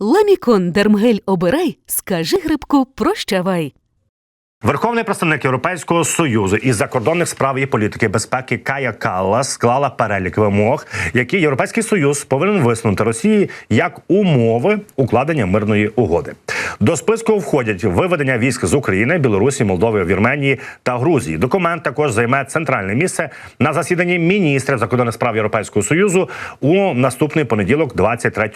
Ламікон Дермгель обирай, скажи грибку прощавай. Верховний представник Європейського союзу із закордонних справ і політики безпеки Кая Калла склала перелік вимог, які Європейський союз повинен висунути Росії як умови укладення мирної угоди. До списку входять виведення військ з України, Білорусі, Молдови, Вірменії та Грузії. Документ також займе центральне місце на засіданні міністрів закордонних справ Європейського союзу у наступний понеділок, 23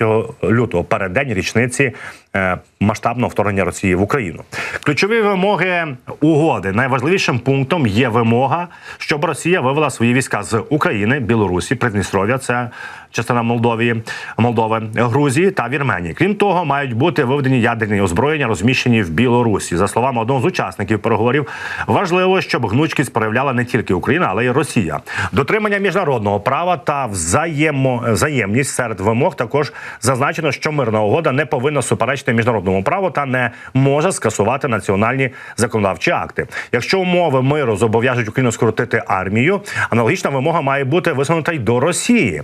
лютого, переддень річниці е, масштабного вторгнення Росії в Україну. Ключові вимоги угоди найважливішим пунктом є вимога, щоб Росія вивела свої війська з України, Білорусі, Придністров'я, це частина Молдовії, Молдови, Грузії та Вірменії. Крім того, мають бути виведені ядерні озброєння, розміщені в Білорусі. За словами одного з учасників переговорів, важливо, щоб гнучкість проявляла не тільки Україна, але й Росія. Дотримання міжнародного права та взаємо взаємність серед вимог також зазначено, що мирна угода не повинна суперечити міжнародному праву та не може скасувати національні законодавчі акти. Якщо умови миру зобов'яжуть Україну скоротити армію, аналогічна вимога має бути висунута й до Росії.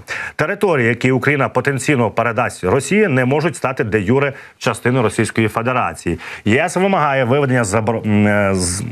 Території, які Україна потенційно передасть Росії, не можуть стати де юре частиною Російської Федерації. ЄС вимагає виведення забор... е, з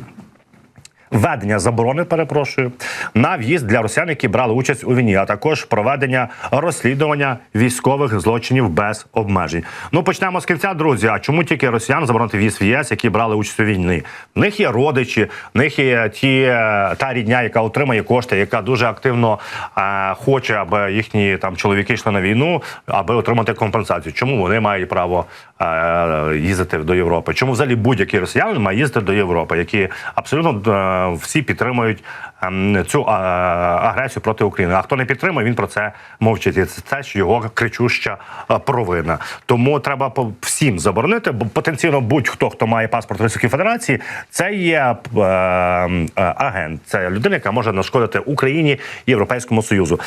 Введення заборони, перепрошую, на в'їзд для росіян, які брали участь у війні, а також проведення розслідування військових злочинів без обмежень. Ну почнемо з кінця, друзі. А чому тільки росіян заборонити в'їзд в ЄС, які брали участь у війні? В них є родичі, в них є ті е, та рідня, яка отримає кошти, яка дуже активно е, хоче, аби їхні там чоловіки йшли на війну, аби отримати компенсацію. Чому вони мають право е, їздити до Європи? Чому взагалі будь-який росіянин має їздити до Європи, які абсолютно е, всі підтримують ем, цю е, агресію проти України. А хто не підтримує, він про це мовчить. І це теж його кричуща е, провина. Тому треба всім заборонити, бо потенційно будь-хто, хто має паспорт Російської Федерації, це є е, е, агент, це людина, яка може нашкодити Україні і Європейському Союзу.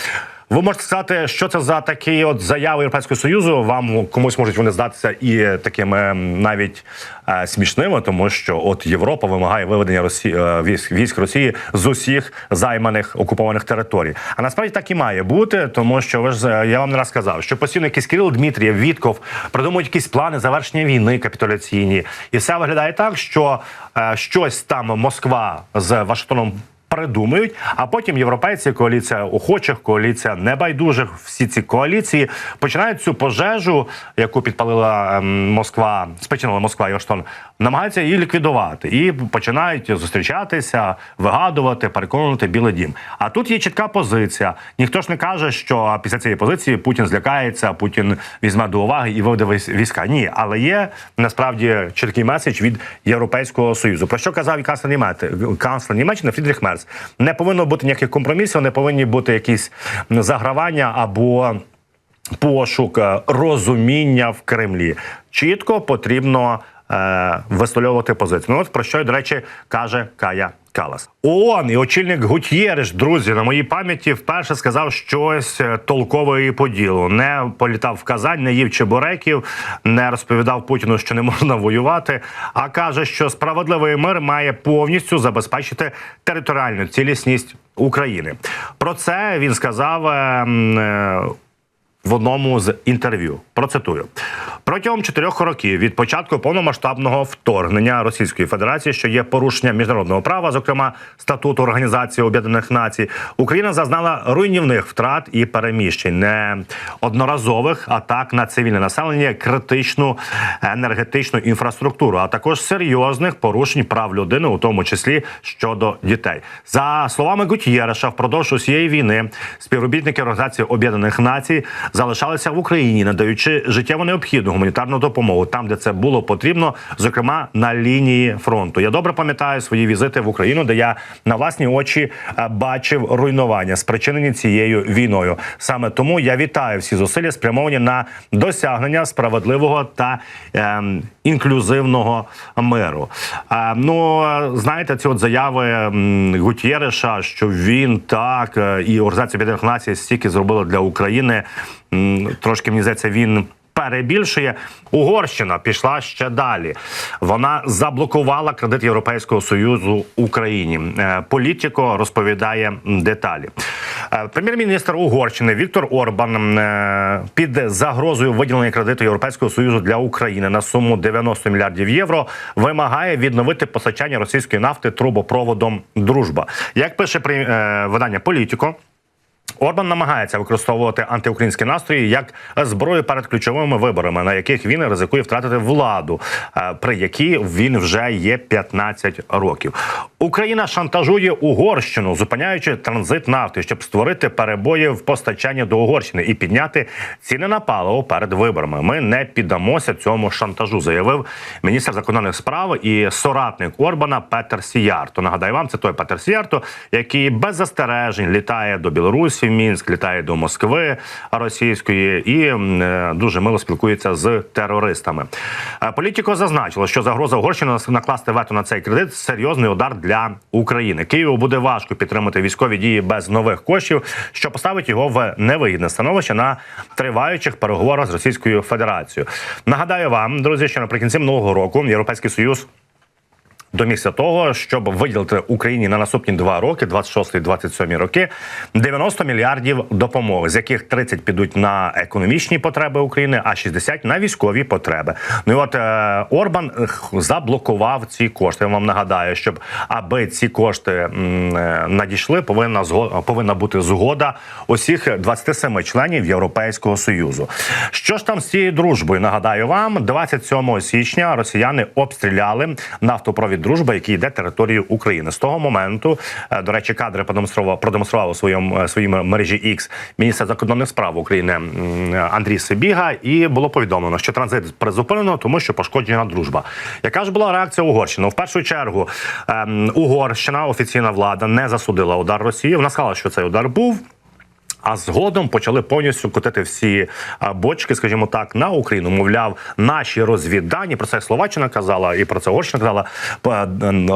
Ви можете сказати, що це за такі от заяви Європейського союзу. Вам комусь можуть вони здатися і такими навіть е, смішними, тому що от Європа вимагає виведення Росії е, військ військ Росії з усіх займаних окупованих територій. А насправді так і має бути, тому що ви ж е, я вам не раз сказав, що постійно якийсь Кирил Дмитрієв, Вітков придумують якісь плани завершення війни капітуляційні, і все виглядає так, що е, щось там Москва з Вашингтоном придумають, а потім європейці, коаліція охочих, коаліція небайдужих, всі ці коаліції починають цю пожежу, яку підпалила ем, Москва, спричинила Москва і Вашингтон, намагаються її ліквідувати і починають зустрічатися, вигадувати, переконувати Білий Дім. А тут є чітка позиція. Ніхто ж не каже, що після цієї позиції Путін злякається, Путін візьме до уваги і виведе військ- війська. Ні, але є насправді чіткий меседж від Європейського союзу. Про що казав і канцлер Німеччини Фрідріх Мерц? Не повинно бути ніяких компромісів, не повинні бути якісь загравання або пошук е, розуміння в Кремлі. Чітко потрібно е, висловлювати позицію. Ну от про що, до речі, каже Кая Калас. ООН і очільник Гутєреш, друзі, на моїй пам'яті вперше сказав щось е, толкове і по ділу. Не політав в Казань, не їв чебуреків, не розповідав Путіну, що не можна воювати, а каже, що справедливий мир має повністю забезпечити територіальну цілісність України. Про це він сказав. е, е, в одному з інтерв'ю. Процитую протягом чотирьох років від початку повномасштабного вторгнення Російської Федерації, що є порушення міжнародного права, зокрема статуту Організації Об'єднаних Націй, Україна зазнала руйнівних втрат і переміщень, не одноразових атак на цивільне населення, критичну енергетичну інфраструктуру, а також серйозних порушень прав людини, у тому числі щодо дітей. За словами Гутєреша, впродовж усієї війни співробітники Організації Об'єднаних Націй залишалися в Україні, надаючи життєво необхідну гуманітарну допомогу там, де це було потрібно, зокрема на лінії фронту. Я добре пам'ятаю свої візити в Україну, де я на власні очі е, бачив руйнування, спричинені цією війною. Саме тому я вітаю всі зусилля, спрямовані на досягнення справедливого та ем, інклюзивного миру. Е, ну е, знаєте, ці от заяви Гутєреша, що він так е, і Організація Об'єднаних Націй стільки зробила для України. Трошки мені здається, він. Перебільшує Угорщина пішла ще далі. Вона заблокувала кредит Європейського союзу Україні. Е, Політіко розповідає деталі. Е, Прем'єр-міністр Угорщини Віктор Орбан е, під загрозою виділення кредиту Європейського союзу для України на суму 90 мільярдів євро вимагає відновити постачання російської нафти трубопроводом Дружба. Як пише видання Політіко. Орбан намагається використовувати антиукраїнські настрої як зброю перед ключовими виборами, на яких він ризикує втратити владу, е, при якій він вже є 15 років. Україна шантажує Угорщину, зупиняючи транзит нафти, щоб створити перебої в постачанні до Угорщини і підняти ціни на паливо перед виборами. Ми не піддамося цьому шантажу, заявив міністр закордонних справ і соратник Орбана Петер Сіярто. Нагадаю вам, це той Петер Сіярто, який без застережень літає до Білорусі, в Мінськ, літає до Москви російської і е, дуже мило спілкується з терористами. Е, Політіко зазначило, що загроза Угорщини накласти вето на цей кредит серйозний удар для України. Києву буде важко підтримати військові дії без нових коштів, що поставить його в невигідне становище на триваючих переговорах з Російською Федерацією. Нагадаю вам, друзі, що наприкінці минулого року Європейський Союз домігся того, щоб виділити Україні на наступні два роки, 26-27 роки, 90 мільярдів допомоги, з яких 30 підуть на економічні потреби України, а 60 на військові потреби. Ну і от е, Орбан заблокував ці кошти. Я вам нагадаю, щоб аби ці кошти м, е, надійшли, повинна зго- повинна бути згода усіх 27 членів Європейського союзу. Що ж там з цією дружбою? Нагадаю вам, 27 січня росіяни обстріляли нафтопровід дружба, який йде територією України. З того моменту, е, до речі, кадри продемонстрував продемонстрував у своєму е, своїй мережі X міністр закордонних справ України Андрій Сибіга, і було повідомлено, що транзит призупинено, тому що пошкоджена дружба. Яка ж була реакція Угорщини? В першу чергу ем, Угорщина, офіційна влада, не засудила удар Росії. Вона сказала, що цей удар був. А згодом почали повністю котити всі бочки, скажімо так, на Україну. Мовляв, наші розвіддані про це Словаччина казала, і про це Угорщина казала.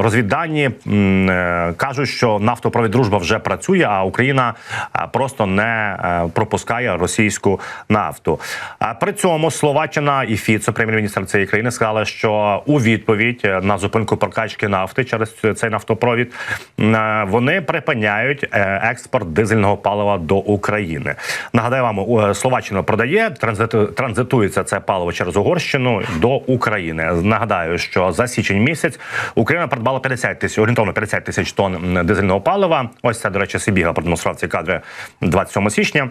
Розвіддані е, кажуть, що нафтопровід дружба вже працює, а Україна просто не е, пропускає російську нафту. А при цьому Словаччина і Фіцо, прем'єр-міністр цієї країни, сказали, що у відповідь е, на зупинку прокачки нафти через цей нафтопровід вони припиняють експорт дизельного палива до України. Нагадаю вам, Словаччина продає транзиту, транзитується це паливо через Угорщину до України. Нагадаю, що за січень місяць Україна придбала 50 тисяч орієнтовно 50 тисяч тонн дизельного палива. Ось це, до речі, Сибіга продемонстрував ці кадри 27 січня.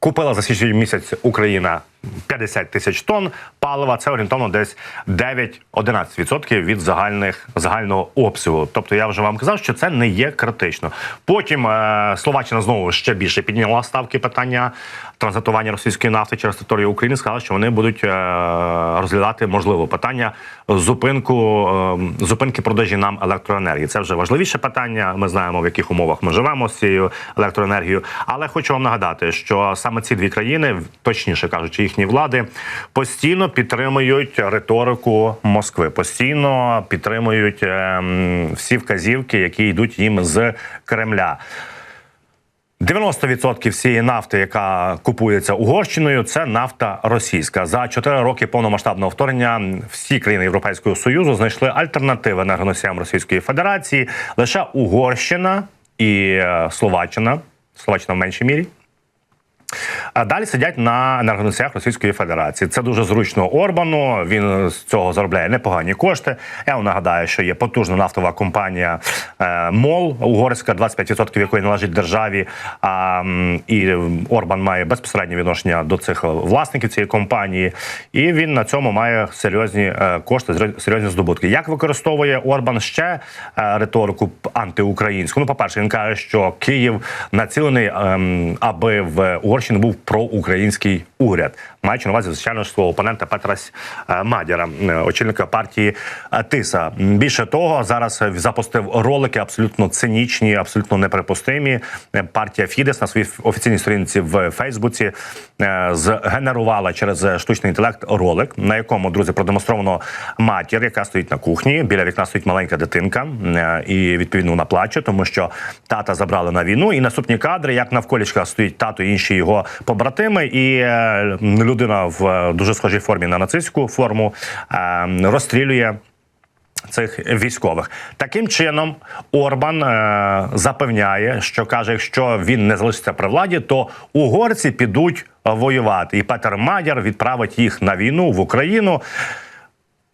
Купила за січень місяць Україна 50 тисяч тонн палива. Це орієнтовно десь 9-11% від загальних загального обсягу. Тобто я вже вам казав, що це не є критично. Потім е, Словаччина знову ще більше підняла ставки питання транзитування російської нафти через територію України. Сказала, що вони будуть е, розглядати можливо питання зупинку е, зупинки продажі нам електроенергії. Це вже важливіше питання. Ми знаємо в яких умовах ми живемо з цією електроенергією. Але хочу вам нагадати, що саме ці дві країни, точніше кажучи, їхні влади постійно підтримують риторику Москви, постійно підтримують е, всі вказівки, які йдуть їм з Кремля. 90% всієї нафти, яка купується Угорщиною, це нафта російська. За 4 роки повномасштабного вторгнення всі країни Європейського союзу знайшли альтернативи енергоносіям Російської Федерації. Лише Угорщина і е, Словаччина, Словаччина в меншій мірі. А далі сидять на енергоносіях Російської Федерації. Це дуже зручно Орбану. Він з цього заробляє непогані кошти. Я вам нагадаю, що є потужна нафтова компанія е, МОЛ угорська, 25% якої належить державі. А, і Орбан має безпосереднє відношення до цих власників цієї компанії, і він на цьому має серйозні е, кошти, серйозні здобутки. Як використовує Орбан ще е, риторику антиукраїнську? Ну, по перше, він каже, що Київ націлений, ем, аби в Угорщині був проукраїнський уряд, маючи на увазі звичайно свого опонента Петра е, Мадяра, е, очільника партії Тиса. Більше того, зараз запустив ролики абсолютно цинічні, абсолютно неприпустимі. Е, Партія Фідес на своїй офіційній сторінці в Фейсбуці згенерувала через штучний інтелект ролик, на якому друзі продемонстровано матір, яка стоїть на кухні. Біля вікна стоїть маленька дитинка, і відповідно вона плаче, тому що тата забрали на війну. І наступні кадри, як навколішка стоїть тато і інші його побратими, і е, людина в е, дуже схожій формі на нацистську форму е, розстрілює цих військових. Таким чином, Орбан е, запевняє, що каже, якщо він не залишиться при владі, то угорці підуть воювати. І Петер Мадяр відправить їх на війну в Україну.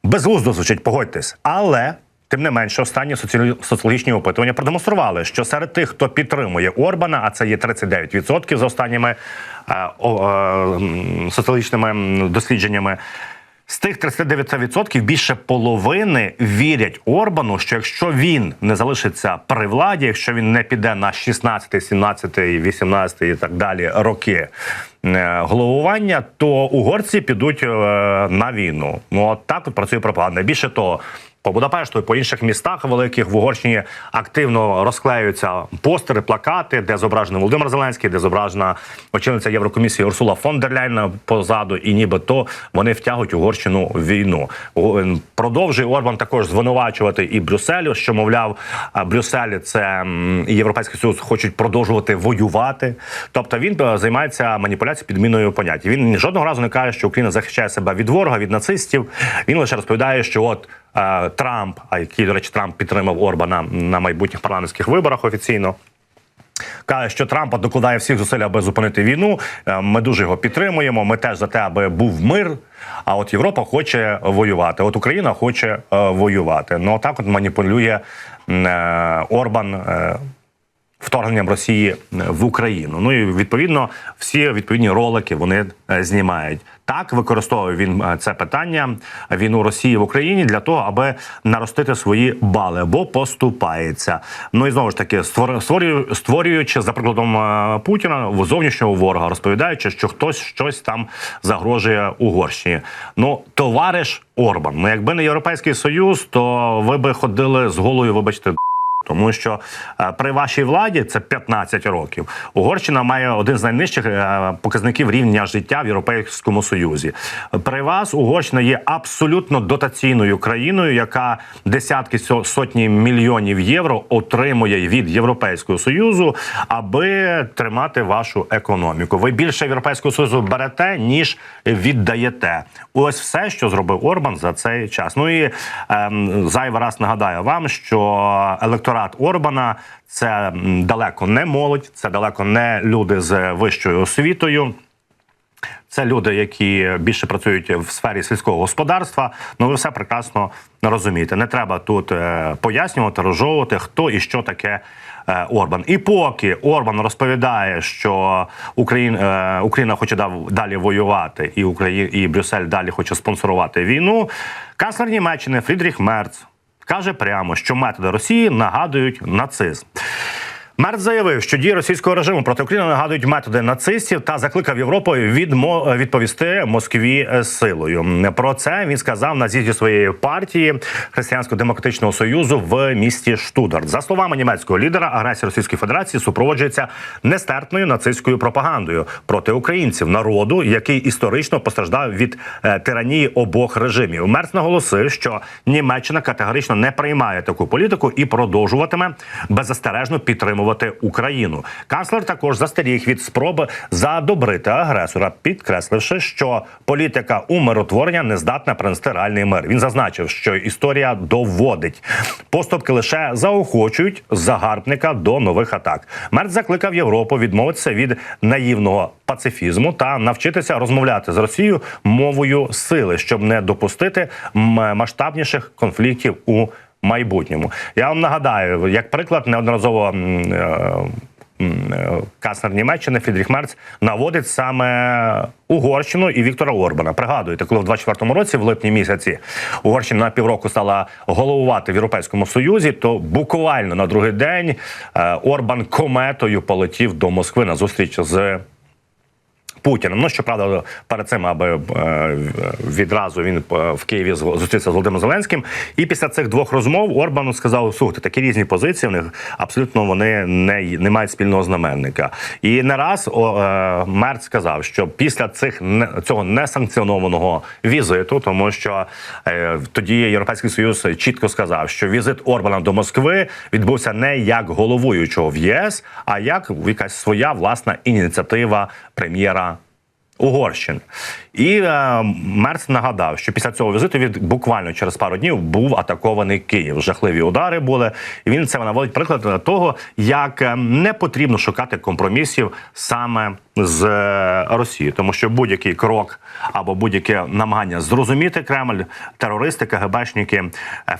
Безглуздо звучить, погодьтесь. Але тим не менше, останні соціологічні опитування продемонстрували, що серед тих, хто підтримує Орбана, а це є 39% за останніми е, е, соціологічними дослідженнями. З тих 39% більше половини вірять Орбану, що якщо він не залишиться при владі, якщо він не піде на 16, 17, 18 і так далі роки е, головування, то угорці підуть е, на війну. Ну от так от працює пропаганда. Більше того. По Будапешту і по інших містах великих в Угорщині активно розклеюються постери, плакати, де зображений Володимир Зеленський, де зображена очільниця Єврокомісії Урсула фон дер Ляйн позаду, і нібито вони втягують Угорщину в війну. Ем, Продовжує Орбан також звинувачувати і Брюсселю, що мовляв, Брюссель це і Європейський Союз хочуть продовжувати воювати. Тобто він е, займається маніпуляцією підміною понять. Він жодного разу не каже, що Україна захищає себе від ворога, від нацистів. Він лише розповідає, що от. Трамп, а який, до речі, Трамп підтримав Орбана на майбутніх парламентських виборах офіційно. Каже, що Трампа докладає всіх зусиль, аби зупинити війну. Е, Ми дуже його підтримуємо. Ми теж за те, аби був мир. А от Європа хоче воювати. От Україна хоче е, воювати. Ну так от маніпулює е, Орбан. Е, Вторгненням Росії в Україну. Ну і відповідно всі відповідні ролики вони е, знімають. Так використовує він е, це питання війну Росії в Україні для того, аби наростити свої бали, бо поступається. Ну і знову ж таки, створ- створюючи за прикладом е, Путіна в зовнішнього ворога, розповідаючи, що хтось щось там загрожує Угорщині. Ну, товариш Орбан. Ну, якби не європейський союз, то ви би ходили з голою, вибачте. Тому що е, при вашій владі це 15 років. Угорщина має один з найнижчих е, показників рівня життя в Європейському Союзі. При вас Угорщина є абсолютно дотаційною країною, яка десятки сотні мільйонів євро отримує від Європейського союзу, аби тримати вашу економіку. Ви більше європейського союзу берете ніж віддаєте. Ось все, що зробив Орбан за цей час. Ну і ем, зайвий раз нагадаю вам, що електорат Орбана це далеко не молодь, це далеко не люди з вищою освітою. Це люди, які більше працюють в сфері сільського господарства. Ну ви все прекрасно розумієте. Не треба тут е, пояснювати, розжовувати, хто і що таке е, Орбан. І поки Орбан розповідає, що Україна, е, Україна хоче далі воювати, і Україна і Брюссель далі хоче спонсорувати війну. Канцлер Німеччини Фрідріх Мерц каже прямо, що методи Росії нагадують нацизм. Мерц заявив, що дії російського режиму проти України нагадують методи нацистів та закликав Європу відмо... відповісти Москві е, силою. Про це він сказав на з'їзді своєї партії Християнсько-демократичного союзу в місті Штутгарт. За словами німецького лідера, агресія Російської Федерації супроводжується нестерпною нацистською пропагандою проти українців, народу, який історично постраждав від е, тиранії обох режимів. Мерц наголосив, що Німеччина категорично не приймає таку політику і продовжуватиме беззастережно підтримувати Україну. Канцлер також застеріг від спроби задобрити агресора, підкресливши, що політика умиротворення не здатна принести реальний мир. Він зазначив, що історія доводить поступки лише заохочують загарбника до нових атак. Мерц закликав Європу відмовитися від наївного пацифізму та навчитися розмовляти з Росією мовою сили, щоб не допустити масштабніших конфліктів у майбутньому. Я вам нагадаю, як приклад, неодноразово е, е, Німеччини Фідріх Мерц наводить саме Угорщину і Віктора Орбана. Пригадуєте, коли в 24-му році, в липні місяці, Угорщина на півроку стала головувати в Європейському Союзі, то буквально на другий день е, Орбан кометою полетів до Москви на зустріч з. Путіним. Ну щоправда, перед цим, аби е, відразу він е, в Києві зустрівся з Володимиром Зеленським. І після цих двох розмов Орбану сказав: слухайте, такі різні позиції. В них абсолютно вони не, не мають спільного знаменника. І не раз о, е, Мерц сказав, що після цих цього несанкціонованого візиту, тому що е, тоді Європейський Союз чітко сказав, що візит Орбана до Москви відбувся не як головуючого в ЄС, а як якась своя власна ініціатива прем'єра Угорщини. І е, Мерц нагадав, що після цього візиту він буквально через пару днів був атакований Київ. Жахливі удари були. І він це наводить приклад того, як е, не потрібно шукати компромісів саме з е, Росією, тому що будь-який крок або будь-яке намагання зрозуміти Кремль, терористи, КГБшники,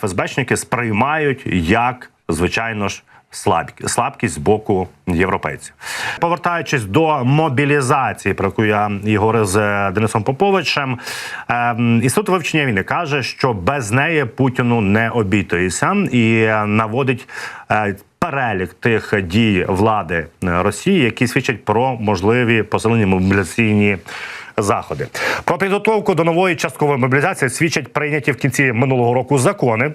ФСБшники сприймають як звичайно ж. Слабкі- слабкість з боку європейців, повертаючись до мобілізації, про яку я і говорив з Денисом Поповичем, ем, інститут вивчення війни каже, що без неї Путіну не обійтися, і наводить е, перелік тих дій влади Росії, які свідчать про можливі посилені мобілізаційні. Заходи про підготовку до нової часткової мобілізації свідчать прийняті в кінці минулого року закони,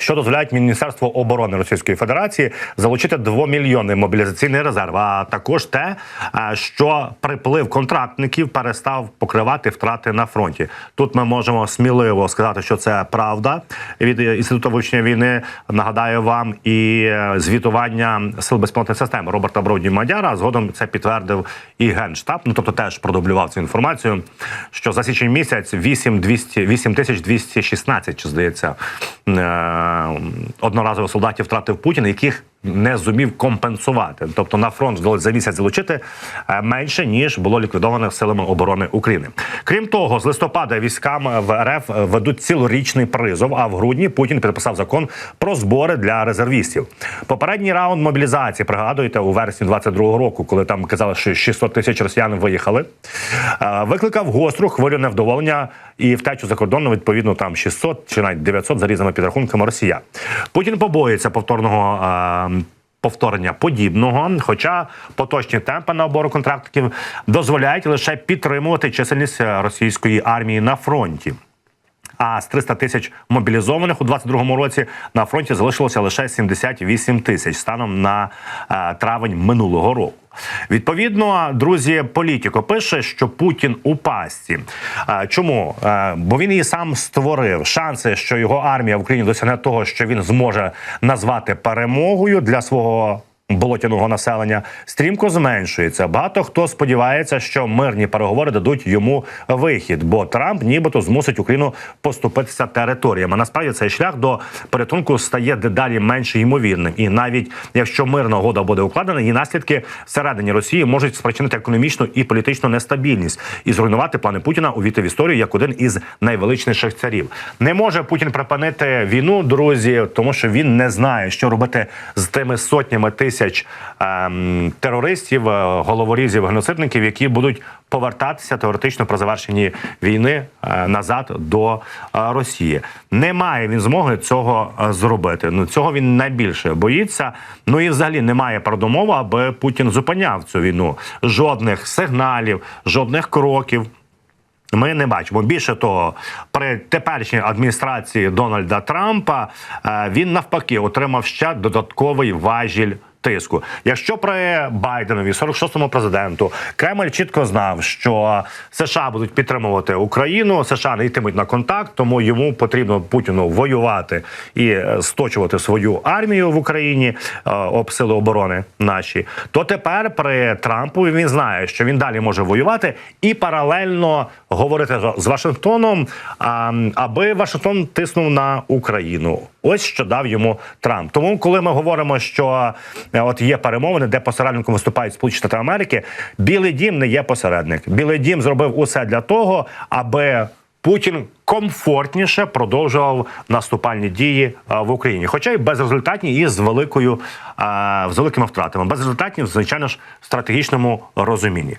що дозволяють Міністерству оборони Російської Федерації залучити 2-мільйонний мобілізаційний резерв. А також те, е, що приплив контрактників перестав покривати втрати на фронті. Тут ми можемо сміливо сказати, що це правда від інституту вивчення війни. Нагадаю вам і е, звітування сил безпілотної системи Роберта Броуді Мадяра. Згодом це підтвердив і генштаб. Ну тобто теж продублював цю інформацію. Що за січень місяць 8200, 8216, чи здається, одноразових солдатів втратив Путін, яких не зумів компенсувати. Тобто на фронт вдалося за місяць залучити е, менше ніж було ліквідовано силами оборони України. Крім того, з листопада військам в РФ ведуть цілорічний призов. А в грудні Путін підписав закон про збори для резервістів. Попередній раунд мобілізації пригадуєте у вересні 22-го року, коли там казали, що 600 тисяч росіян виїхали. е, Викликав гостру хвилю невдоволення і втечу за кордоном відповідно там 600 чи навіть 900 за різними підрахунками росіян. Путін побоїться повторного. Повторення подібного, хоча поточні темпи набору контрактників дозволяють лише підтримувати чисельність е, російської армії на фронті. А з 300 тисяч мобілізованих у 22-му році на фронті залишилося лише 78 тисяч станом на е, травень минулого року. Відповідно, друзі, політико пише, що Путін у пастці. Е, Чому? Е, Бо він її сам створив. Шанси, що його армія в Україні досягне того, що він зможе назвати перемогою для свого болотяного населення стрімко зменшується. Багато хто сподівається, що мирні переговори дадуть йому вихід, бо Трамп нібито змусить Україну поступитися територіями. Насправді цей шлях до порятунку стає дедалі менш ймовірним. І навіть якщо мирна угода буде укладена, її наслідки всередині Росії можуть спричинити економічну і політичну нестабільність і зруйнувати плани Путіна увійти в історію як один із найвеличніших царів. Не може Путін припинити війну, друзі, тому що він не знає, що робити з тими сотнями тисяч ем, терористів, е, головорізів, геноцидників, які будуть повертатися теоретично при завершенні війни е, назад до е, Росії. Немає він змоги цього е, зробити. Ну цього він найбільше боїться. Ну і взагалі немає передумови, аби Путін зупиняв цю війну. Жодних сигналів, жодних кроків. Ми не бачимо. Більше того, при теперішній адміністрації Дональда Трампа е, він навпаки отримав ще додатковий важіль. Тиску, якщо при Байденові, 46-му президенту, Кремль чітко знав, що США будуть підтримувати Україну, США не йтимуть на контакт, тому йому потрібно Путіну воювати і е, сточувати свою армію в Україні е, об сили оборони наші. То тепер при Трампу він знає, що він далі може воювати і паралельно говорити з Вашингтоном, аби Вашингтон тиснув на Україну. Ось що дав йому Трамп. Тому, коли ми говоримо, що е, от є перемовини, де посередником виступають Сполучені Штати Америки, Білий Дім не є посередник. Білий Дім зробив усе для того, аби Путін комфортніше продовжував наступальні дії а, в Україні, хоча й безрезультатні і з великою а, з великими втратами. Безрезультатні, звичайно ж, в стратегічному розумінні.